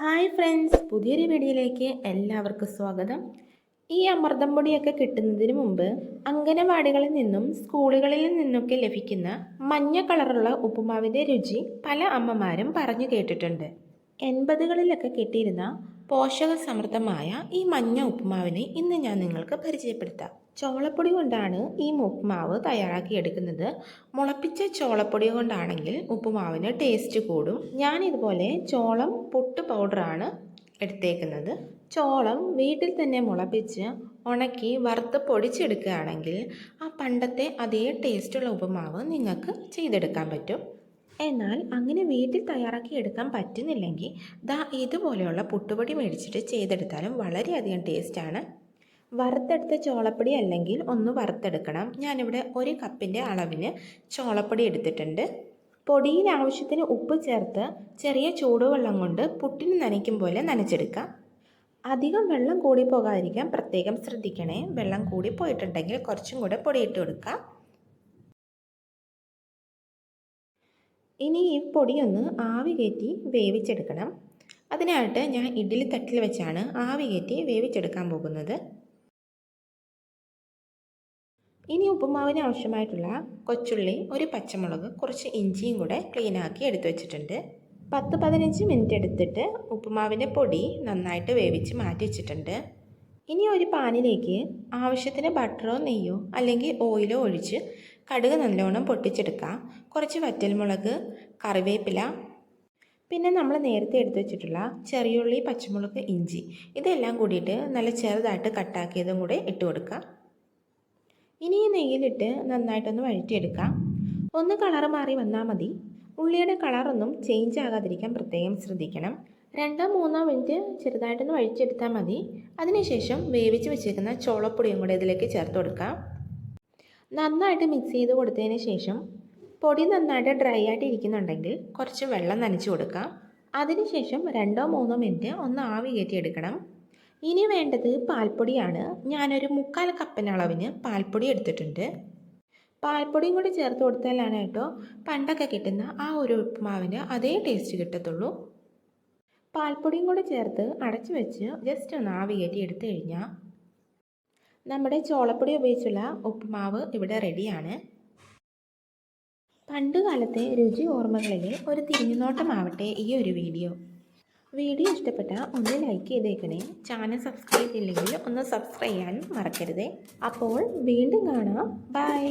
Hi friends പുതിയൊരു വീഡിയോയിലേക്ക് എല്ലാവർക്കും സ്വാഗതം. ഈ അമൃതം പൊടിയൊക്കെ കിട്ടുന്നതിന് മുമ്പ് അംഗനവാടികളിൽ നിന്നും സ്കൂളുകളിൽ നിന്നൊക്കെ ലഭിക്കുന്ന മഞ്ഞ കളറുള്ള ഉപ്പുമാവിന്റെ രുചി പല അമ്മമാരും പറഞ്ഞു കേട്ടിട്ടുണ്ട്. എൺപതുകളിലൊക്കെ കിട്ടിയിരുന്ന പോഷക സമൃദ്ധമായ ഈ മഞ്ഞ ഉപ്പുമാവിനെ ഇന്ന് ഞാൻ നിങ്ങൾക്ക് പരിചയപ്പെടുത്താം. ചോളപ്പൊടി കൊണ്ടാണ് ഈ ഉപ്പുമാവ് തയ്യാറാക്കിയെടുക്കുന്നത് മുളപ്പിച്ച ചോളപ്പൊടി കൊണ്ടാണെങ്കിൽ ഉപ്പുമാവിന് ടേസ്റ്റ് കൂടും. ഞാൻ ഇതുപോലെ ചോളം പുട്ട് പൗഡറാണ് എടുത്തേക്കുന്നത്. ചോളം വീട്ടിൽ തന്നെ മുളപ്പിച്ച് ഉണക്കി വറുത്ത് പൊടിച്ചെടുക്കുകയാണെങ്കിൽ ആ പണ്ടത്തെ അതേ ടേസ്റ്റുള്ള ഉപ്പുമാവ് നിങ്ങൾക്ക് ചെയ്തെടുക്കാൻ പറ്റും. എന്നാൽ അങ്ങനെ വീട്ടിൽ തയ്യാറാക്കി എടുക്കാൻ പറ്റുന്നില്ലെങ്കിൽ ദാ ഇതുപോലെയുള്ള പുട്ടുപൊടി മേടിച്ചിട്ട് ചെയ്തെടുത്താലും വളരെയധികം ടേസ്റ്റാണ്. വറുത്തെടുത്ത ചോളപ്പൊടി അല്ലെങ്കിൽ ഒന്ന് വറുത്തെടുക്കണം. ഞാനിവിടെ ഒരു കപ്പിന്റെ അളവിന് ചോളപ്പൊടി എടുത്തിട്ടുണ്ട്. പൊടിയിൽ ആവശ്യത്തിന് ഉപ്പ് ചേർത്ത് ചെറിയ ചൂടുവെള്ളം കൊണ്ട് പുട്ടിന് നനയ്ക്കും പോലെ നനച്ചെടുക്കാം. അധികം വെള്ളം കൂടി പോകാതിരിക്കാൻ പ്രത്യേകം ശ്രദ്ധിക്കണേ. വെള്ളം കൂടി പോയിട്ടുണ്ടെങ്കിൽ കുറച്ചും കൂടെ പൊടിയിട്ട് കൊടുക്കാം. ഇനി ഈ പൊടിയൊന്ന് ആവി കയറ്റി വേവിച്ചെടുക്കണം. അതിനായിട്ട് ഞാൻ ഇഡ്ഡലി തട്ടിൽ വെച്ചാണ് ആവി കയറ്റി വേവിച്ചെടുക്കാൻ പോകുന്നത്. ഇനി ഉപ്പുമാവിന് ആവശ്യമായിട്ടുള്ള കൊച്ചുള്ളി ഒരു പച്ചമുളക് കുറച്ച് ഇഞ്ചിയും കൂടെ ക്ലീനാക്കി എടുത്തു വെച്ചിട്ടുണ്ട്. പത്ത് പതിനഞ്ച് മിനിറ്റ് എടുത്തിട്ട് ഉപ്പുമാവിന്റെ പൊടി നന്നായിട്ട് വേവിച്ച് മാറ്റി വെച്ചിട്ടുണ്ട്. ഇനി ഒരു പാനിലേക്ക് ആവശ്യത്തിന് ബട്ടറോ നെയ്യോ അല്ലെങ്കിൽ ഓയിലോ ഒഴിച്ച് കടുക് നല്ലോണം പൊട്ടിച്ചെടുക്കാം. കുറച്ച് വറ്റൽമുളക് കറിവേപ്പില. പിന്നെ നമ്മൾ നേരത്തെ എടുത്തു വെച്ചിട്ടുള്ള ചെറിയുള്ളി പച്ചമുളക് ഇഞ്ചി ഇതെല്ലാം കൂടിയിട്ട് നല്ല ചെറുതായിട്ട് കട്ടാക്കിയതും കൂടെ ഇട്ട് കൊടുക്കുക ഇനി ഈ നെയ്യിലിട്ട് നന്നായിട്ടൊന്ന് വഴറ്റിയെടുക്കാം. ഒന്ന് കളർ മാറി വന്നാൽ മതി. ഉള്ളിയുടെ കളറൊന്നും ചേഞ്ച് ആകാതിരിക്കാൻ പ്രത്യേകം ശ്രദ്ധിക്കണം. രണ്ടോ മൂന്നോ മിനിറ്റ് ചെറുതായിട്ടൊന്ന് വഴിച്ചെടുത്താൽ മതി. അതിനുശേഷം വേവിച്ച് വെച്ചേക്കുന്ന ചോളപ്പൊടിയും കൂടെ ഇതിലേക്ക് ചേർത്ത് കൊടുക്കാം. നന്നായിട്ട് മിക്സ് ചെയ്ത് കൊടുത്തതിന് ശേഷം പൊടി നന്നായിട്ട് ഡ്രൈ ആയിട്ട് ഇരിക്കുന്നുണ്ടെങ്കിൽ കുറച്ച് വെള്ളം നനച്ച് കൊടുക്കാം. അതിനുശേഷം രണ്ടോ മൂന്നോ മിനിറ്റ് ഒന്ന് ആവി കയറ്റിയെടുക്കണം ഇനി വേണ്ടത് പാൽപ്പൊടിയാണ്. ഞാനൊരു മുക്കാൽ കപ്പിനളവിന് പാൽപ്പൊടി എടുത്തിട്ടുണ്ട്. പാൽപ്പൊടിയും കൂടി ചേർത്ത് കൊടുത്താലാണ് കേട്ടോ പണ്ടൊക്കെ കിട്ടുന്ന ആ ഒരു ഉപ്പുമാവിന് അതേ ടേസ്റ്റ് കിട്ടത്തുള്ളൂ. പാൽപ്പൊടിയും കൂടി ചേർത്ത് അടച്ചു വെച്ച് ജസ്റ്റ് ഒന്ന് ആവി എടുത്തു കഴിഞ്ഞാൽ നമ്മുടെ ചോളപ്പൊടി ഉപയോഗിച്ചുള്ള ഉപ്പുമാവ് ഇവിടെ റെഡിയാണ്. പണ്ട് കാലത്തെ രുചി ഓർമ്മകളിൽ ഒരു തിരിഞ്ഞുനോട്ടമാവട്ടെ ഈ ഒരു വീഡിയോ. വീഡിയോ ഇഷ്ടപ്പെട്ട ഒന്ന് ലൈക്ക് ചെയ്തേക്കണേ. ചാനൽ സബ്സ്ക്രൈബ് ചെയ്തില്ലെങ്കിൽ ഒന്ന് സബ്സ്ക്രൈബ് ചെയ്യാനും മറക്കരുതേ. അപ്പോൾ വീണ്ടും കാണാം. ബൈ